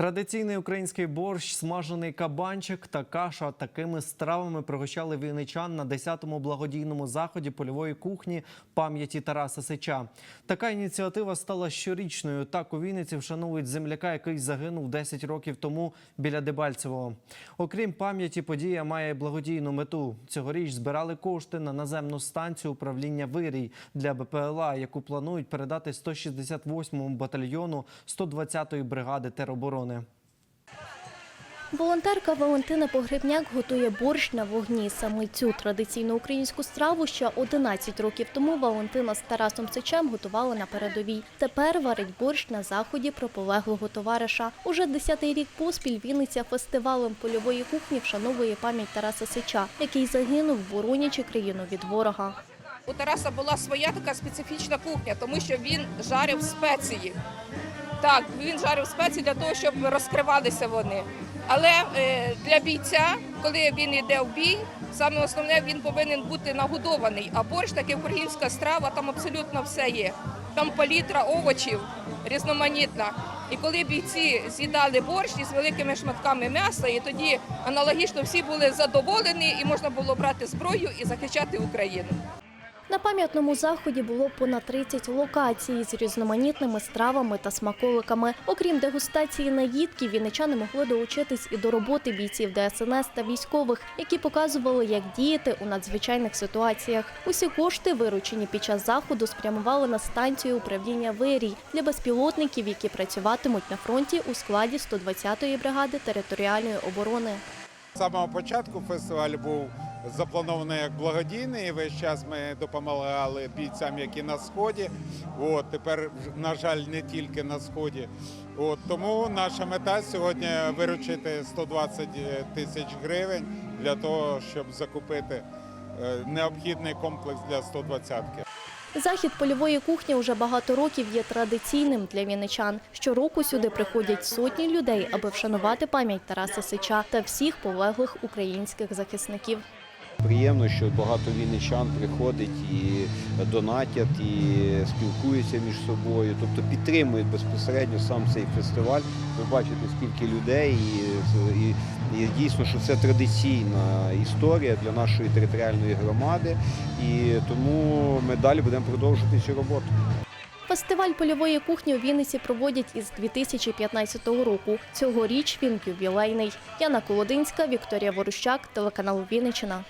Традиційний український борщ, смажений кабанчик та каша. Такими стравами пригощали вінничан на 10-му благодійному заході польової кухні пам'яті Тараса Сича. Така ініціатива стала щорічною. Так у Вінниці вшановують земляка, який загинув 10 років тому біля Дебальцевого. Окрім пам'яті, подія має благодійну мету. Цьогоріч збирали кошти на наземну станцію управління вирій для БПЛА, яку планують передати 168-му батальйону 120-ї бригади тероборони. Волонтерка Валентина Погребняк готує борщ на вогні. Саме цю традиційну українську страву ще 11 років тому Валентина з Тарасом Сичем готувала на передовій. Тепер варить борщ на заході про полеглого товариша. Уже 10-й рік поспіль Вінниця фестивалем польової кухні вшановує пам'ять Тараса Сича, який загинув, боронячи країну від ворога. У Тараса була своя така специфічна кухня, тому що він жарив спеції. Так, він жарив спеції для того, щоб розкривалися вони. Але е, для бійця, коли він йде в бій, саме основне він повинен бути нагодований. А борщ таки українська страва, там абсолютно все є. Там палітра овочів різноманітна. І коли бійці з'їдали борщ із великими шматками м'яса, і тоді аналогічно всі були задоволені, і можна було брати зброю і захищати Україну. На пам'ятному заході було понад 30 локацій з різноманітними стравами та смаколиками. Окрім дегустації наїдків, вінничани могли долучитись і до роботи бійців ДСНС та військових, які показували, як діяти у надзвичайних ситуаціях. Усі кошти, виручені під час заходу, спрямували на станцію управління вирій для безпілотників, які працюватимуть на фронті у складі 120-ї бригади територіальної оборони. З самого початку фестиваль був запланований як благодійний. і Весь час ми допомагали бійцям, які на сході. От тепер, на жаль, не тільки на сході. От тому наша мета сьогодні виручити 120 тисяч гривень для того, щоб закупити е, необхідний комплекс для 120-ки. Захід польової кухні уже багато років є традиційним для вінничан. Щороку сюди приходять сотні людей, аби вшанувати пам'ять Тараса Сича та всіх полеглих українських захисників. Приємно, що багато вінничан приходить і донатять, і спілкуються між собою, тобто підтримують безпосередньо сам цей фестиваль. Ви бачите, скільки людей, і, і, і дійсно, що це традиційна історія для нашої територіальної громади, і тому ми далі будемо продовжувати цю роботу. Фестиваль польової кухні у Вінниці проводять із 2015 року. Цьогоріч він ювілейний. Яна Колодинська, Вікторія Ворущак, телеканал Вінниччина.